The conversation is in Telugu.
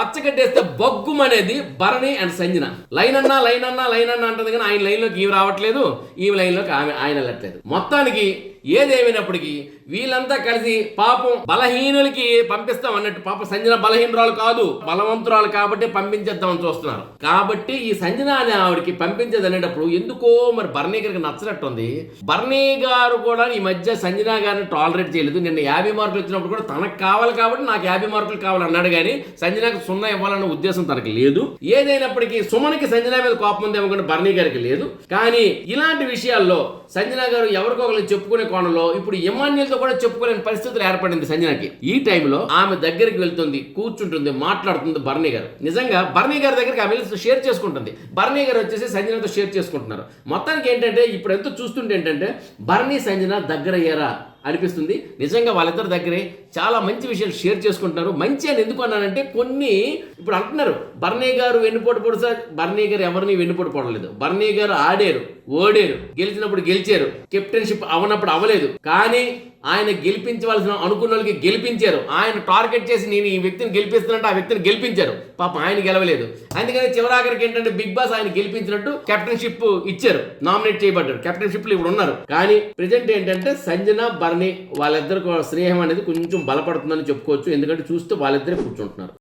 పచ్చగడ్డేస్తే బొగ్గుం అనేది భరణి అండ్ సంజన. లైన్ అన్నా లైన్ అన్నా లైన్ అన్నా అంటుంది కానీ ఆయన లైన్లోకి ఈమె రావట్లేదు ఈమె లైన్లోకి ఆమె ఆయన వెళ్ళట్లేదు. మొత్తానికి ఏదేమైనప్పటికీ వీళ్ళంతా కలిసి పాపం బలహీనులకి పంపిస్తాం అన్నట్టు పాపం సంజన బలహీనరాలు కాదు బలవంతురాలు కాబట్టి పంపించేద్దామని చూస్తున్నారు. కాబట్టి ఈ సంజన అనే ఆవిడకి పంపించేది అనేటప్పుడు ఎందుకో మరి బర్నీ గారికి నచ్చినట్టుంది. బర్నీ గారు కూడా ఈ మధ్య సంజన గారిని టాలరేట్ చేయలేదు. నిన్న యాభై మార్కులు వచ్చినప్పుడు కూడా తనకు కావాలి కాబట్టి నాకు యాభై మార్కులు కావాలన్నాడు కానీ సంజనకు సున్నా ఇవ్వాలన్న ఉద్దేశం తనకు లేదు. ఏదైనప్పటికీ సుమన్కి సంజన మీద కోపం ఉంది ఏమనుకుంటే బర్నీ గారికి లేదు. కానీ ఇలాంటి విషయాల్లో సంజన గారు ఎవరికో ఒకరు చెప్పుకునే కోణంలో ఇప్పుడు ఇమాన్యుల్తో కూడా చెప్పుకోలేని పరిస్థితులు ఏర్పడింది సంజనకి. ఈ టైంలో ఆమె దగ్గరికి వెళ్తుంది కూర్చుంటుంది మాట్లాడుతుంది బర్నీ గారు. నిజంగా బర్నీ గారి దగ్గరికి ఆమె షేర్ చేసుకుంటుంది. బర్నీ గారు వచ్చేసి సంజనతో షేర్ చేసుకుంటున్నారు. మొత్తానికి ఏంటంటే ఇప్పుడు ఎంతో చూస్తుంటే ఏంటంటే బర్నీ సంజన దగ్గర అయ్యారా అనిపిస్తుంది. నిజంగా వాళ్ళిద్దరి దగ్గరే చాలా మంచి విషయాలు షేర్ చేసుకుంటున్నారు. మంచి అని ఎందుకు అన్నానంటే కొన్ని ఇప్పుడు అంటున్నారు బర్నీ గారు వెన్నుపోటు పొడు సార్. బర్నీ గారు ఎవరిని వెన్నుపోటు పొడలేదు. బర్నీ గారు ఆడారు ఓడారు గెలిచినప్పుడు గెలిచారు. కెప్టెన్షిప్ అవనప్పుడు అవ్వలేదు కానీ ఆయన గెలిపించవలసిన అనుకున్న వాళ్ళకి గెలిపించారు. ఆయన టార్గెట్ చేసి నేను ఈ వ్యక్తిని గెలిపిస్తున్నట్టు ఆ వ్యక్తిని గెలిపించారు. పాప ఆయన గెలవలేదు. అందుకని చివరాఖరికి ఏంటంటే బిగ్ బాస్ ఆయన గెలిపించినట్టు కెప్టెన్షిప్ ఇచ్చారు. నామినేట్ చేయబడ్డారు. కెప్టెన్షిప్లు ఇప్పుడు ఉన్నారు. కానీ ప్రెజెంట్ ఏంటంటే సంజన బర్ని వాళ్ళిద్దరు స్నేహం అనేది కొంచెం బలపడుతుందని చెప్పుకోవచ్చు. ఎందుకంటే చూస్తే వాళ్ళిద్దరే కూర్చుంటున్నారు.